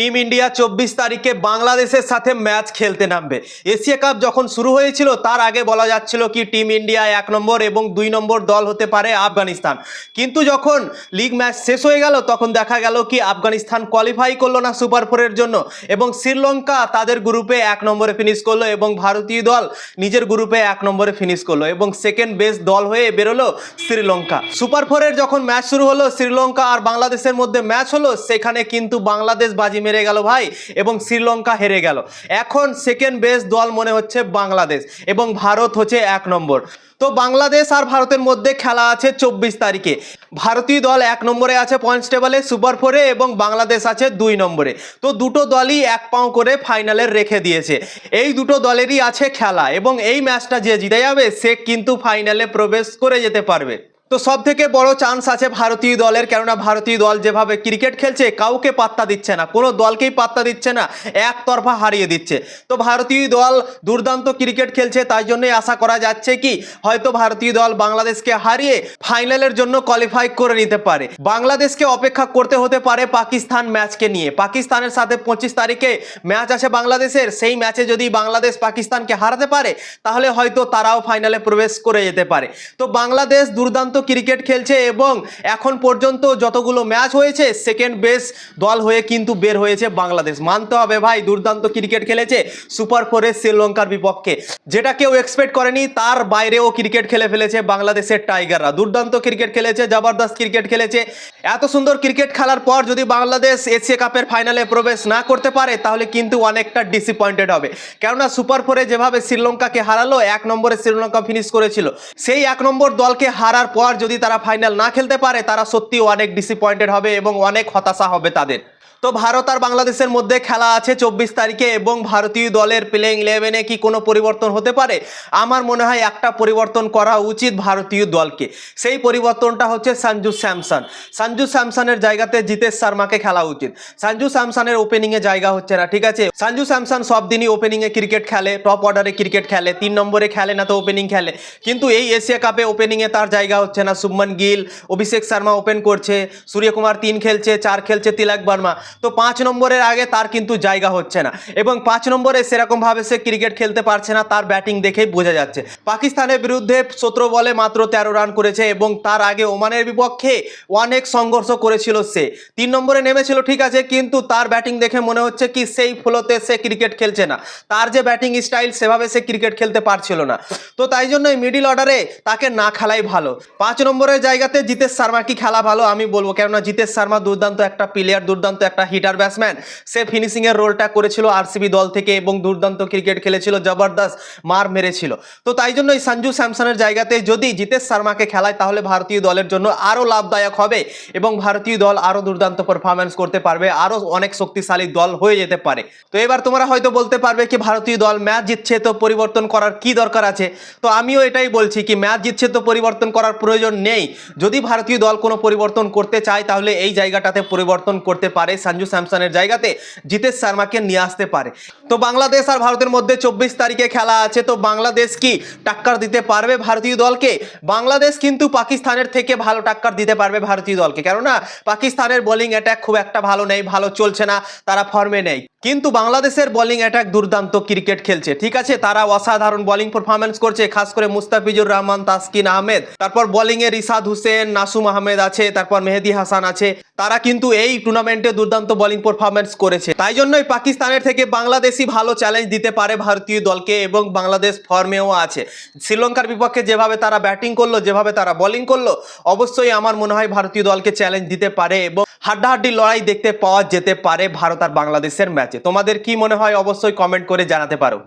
Team India চব্বিশ তারিখে বাংলাদেশের সাথে ম্যাচ খেলতে নামবে। এশিয়া কাপ যখন শুরু হয়েছিল, তার আগে বলা যাচ্ছিল কি টিম ইন্ডিয়া এক নম্বর এবং দুই নম্বর দল হতে পারে আফগানিস্তান। কিন্তু যখন লিগ ম্যাচ শেষ হয়ে গেল, তখন দেখা গেল কি আফগানিস্তান কোয়ালিফাই করল না সুপার ফোরের জন্য এবং শ্রীলঙ্কা তাদের গ্রুপে এক নম্বরে ফিনিশ করল এবং ভারতীয় দল নিজের গ্রুপে এক নম্বরে ফিনিশ করল এবং সেকেন্ড বেস্ট দল হয়ে বেরোলো শ্রীলঙ্কা। সুপার ফোরের যখন ম্যাচ শুরু হলো, শ্রীলঙ্কা আর বাংলাদেশের মধ্যে ম্যাচ হলো, সেখানে কিন্তু বাংলাদেশ বাজি মেরে গেল ভাই এবং শ্রীলঙ্কা হেরে গেল। এখন সেকেন্ড বেস্ট দল মনে হচ্ছে বাংলাদেশ এবং ভারত হচ্ছে এক নম্বর। তো বাংলাদেশ আর ভারতের মধ্যে খেলা আছে চব্বিশ তারিখে। ভারতীয় দল এক নম্বরে আছে পয়েন্টস টেবলে সুপার ফোরে এবং বাংলাদেশ আছে দুই নম্বরে। তো দুটো দলই এক পাও করে ফাইনালে রেখে দিয়েছে। এই দুটো দলেরই আছে খেলা এবং এই ম্যাচটা যে জিতে যাবে, সে কিন্তু ফাইনালে প্রবেশ করে যেতে পারবে। তো সব থেকে বড় চান্স আছে ভারতীয় দলের, কেননা ভারতীয় দল যেভাবে ক্রিকেট খেলছে, কাউকে পাত্তা দিচ্ছে না। কোনো দলকেই পাত্তা দিচ্ছে না, একতরফা হারিয়ে দিচ্ছে। তো ভারতীয় দল দুর্দান্ত ক্রিকেট খেলছে, তাই জন্যই আশা করা যাচ্ছে কি, হয়তো ভারতীয় দল বাংলাদেশকে হারিয়ে ফাইনালের জন্য কোয়ালিফাই করে নিতে পারে। বাংলাদেশকে অপেক্ষা করতে হতে পারে পাকিস্তান ম্যাচকে নিয়ে। পাকিস্তানের সাথে পঁচিশ তারিখে ম্যাচ আছে বাংলাদেশের, সেই ম্যাচে যদি বাংলাদেশ পাকিস্তানকে হারাতে পারে, তাহলে হয়তো তারাও ফাইনালে প্রবেশ করে যেতে পারে। তো বাংলাদেশ দুর্দান্ত ক্রিকেট খেলছে এবং এখন পর্যন্ত যতগুলো ম্যাচ হয়েছে সেকেন্ড বেস্ট দল হয়ে কিন্তু বের হয়েছে বাংলাদেশ। মানতে হবে ভাই, দুর্দান্ত ক্রিকেট খেলেছে সুপার ফোরে শ্রীলঙ্কার বিপক্ষে। যেটা কেউ এক্সপেক্ট করেনি, তার বাইরেও ক্রিকেট খেলে ফেলেছে বাংলাদেশের টাইগাররা। দুর্দান্ত ক্রিকেট খেলেছে, জবরদস্ত ক্রিকেট খেলেছে। এত সুন্দর ক্রিকেট খেলার পর যদি বাংলাদেশ এশিয়া কাপের ফাইনালে প্রবেশ না করতে পারে, তাহলে কিন্তু অনেকটা ডিসঅ্যাপয়েন্টেড হবে। কেননা সুপার ফোরে যেভাবে শ্রীলঙ্কাকে হারালো, এক নম্বরে শ্রীলঙ্কা ফিনিশ করেছিল। সেই এক নম্বর দলকে হারার পর যদি তারা ফাইনাল না খেলতে পারে, তারা সত্যি অনেক ডিসঅ্যাপয়েন্টেড হবে এবং অনেক হতাশা হবে তাদের। তো ভারত আর বাংলাদেশের মধ্যে খেলা আছে চব্বিশ তারিখে এবং ভারতীয় দলের প্লেইং ইলেভেনে কি কোনো পরিবর্তন হতে পারে? আমার মনে হয় একটা পরিবর্তন করা উচিত ভারতীয় দলকে। সেই পরিবর্তনটা হচ্ছে সঞ্জু স্যামসন। সঞ্জু স্যামসনের জায়গাতে জিতেশ শর্মাকে খেলা উচিত। সঞ্জু স্যামসনের ওপেনিংয়ে জায়গা হচ্ছে না, ঠিক আছে? সঞ্জু স্যামসন সব দিনই ওপেনিংয়ে ক্রিকেট খেলে টপ অর্ডারে ক্রিকেট খেলে, তিন নম্বরে খেলে না তো ওপেনিং খেলে। কিন্তু এই এশিয়া কাপে ওপেনিংয়ে তার জায়গা হচ্ছে না। শুভমন গিল, অভিষেক শর্মা ওপেন করছে, সূর্যকুমার তিন খেলছে, চার খেলছে তিলক বর্মা। তো পাঁচ নম্বরের আগে তার কিন্তু জায়গা হচ্ছে না। এবং পাঁচ নম্বরে সেরকমভাবে সে ক্রিকেট খেলতে পারছে না, তার ব্যাটিং দেখেই বোঝা যাচ্ছে। পাকিস্তানের বিরুদ্ধে সতেরো বলে মাত্র তেরো রান করেছে এবং তার আগে ওমানের বিপক্ষে অনেক সংঘর্ষ করেছিল সে। তিন নম্বরে নেমেছিল, ঠিক আছে, কিন্তু তার ব্যাটিং দেখে মনে হচ্ছে কি সেই ফ্লোতে সে ক্রিকেট খেলছে না। তার যে ব্যাটিং স্টাইল, সেভাবে সে ক্রিকেট খেলতে পারছিল না। তো তাই জন্যই মিডিল অর্ডারে তাকে না খেলাই ভালো। পাঁচ নম্বরের জায়গাতে জিতেশ শর্মা কি খেলা ভালো আমি বলব, কেননা জিতেশ শর্মা দুর্দান্ত একটা প্লেয়ার দুর্দান্ত একটা হিটার ব্যাটসম্যান সে ফিনিশিং এর রোলটা করেছিল আরসিবি দল থেকে এবং দুর্দান্ত ক্রিকেট খেলেছিল, জবরদস্ত মার মেরেছিল। তো তাই জন্য এই সঞ্জু স্যামসনের জায়গাতে যদি জিতেশ শর্মাকে খেলায়, তাহলে ভারতীয় দলের জন্য আরও লাভদায়ক হবে এবং ভারতীয় দল আরও দুর্দান্ত পারফরমেন্স করতে পারবে, আরও অনেক শক্তিশালী দল হয়ে যেতে পারে। তো এবার তোমরা হয়তো বলতে পারবে কি, ভারতীয় দল ম্যাচ জিতছে তো পরিবর্তন করার কি দরকার আছে? তো আমিও এটাই বলছি কি, ম্যাচ জিতছে তো পরিবর্তন করার প্রয়োজন নেই। যদি ভারতীয় দল কোনো পরিবর্তন করতে চায়, তাহলে এই জায়গাটাতে পরিবর্তন করতে পারে। সঞ্জু স্যামসনের জায়গাতে জিতেশ শর্মাকে নিয়ে আসতে পারে। তো বাংলাদেশ আর ভারতের মধ্যে চব্বিশ তারিখে খেলা আছে, তো বাংলাদেশ কি টাক্কার দিতে পারবে ভারতীয় দলকে? বাংলাদেশ কিন্তু পাকিস্তানের থেকে ভালো টাক্কার দিতে পারবে ভারতীয় দলকে। কেননা, পাকিস্তানের বোলিং অ্যাটাক খুব একটা ভালো নেই, ভালো চলছে না, তারা ফর্মে নেই। কিন্তু বাংলাদেশের বোলিং অ্যাটাক দুর্দান্ত ক্রিকেট খেলছে। ঠিক আছে, তারা অসাধারণ বোলিং পারফরমেন্স করছে, খাস করে মুস্তাফিজুর রহমান, তাসকিন আহমেদ। তারপর বোলিং এ রিসাদ হোসেন, নাসুম আহমেদ আছে, তারপর মেহেদি হাসান আছে। তারা কিন্তু এই টুর্নামেন্টে দুর্দান্ত বোলিং পারফরমেন্স করেছে। তাই জন্যই পাকিস্তানের থেকে বাংলাদেশই ভালো চ্যালেঞ্জ দিতে পারে ভারতীয় দলকে এবং বাংলাদেশ ফর্মেও আছে। শ্রীলঙ্কার বিপক্ষে যেভাবে তারা ব্যাটিং করল, যেভাবে তারা বোলিং করল, অবশ্যই আমার মনে হয় ভারতীয় দলকে চ্যালেঞ্জ দিতে পারে এবং হাড্ডাহাড্ডি লড়াই দেখতে পাওয়া যেতে পারে ভারত আর বাংলাদেশের ম্যাচে তোমাদের কি মনে হয়? অবশ্যই কমেন্ট করে জানাতে পারো।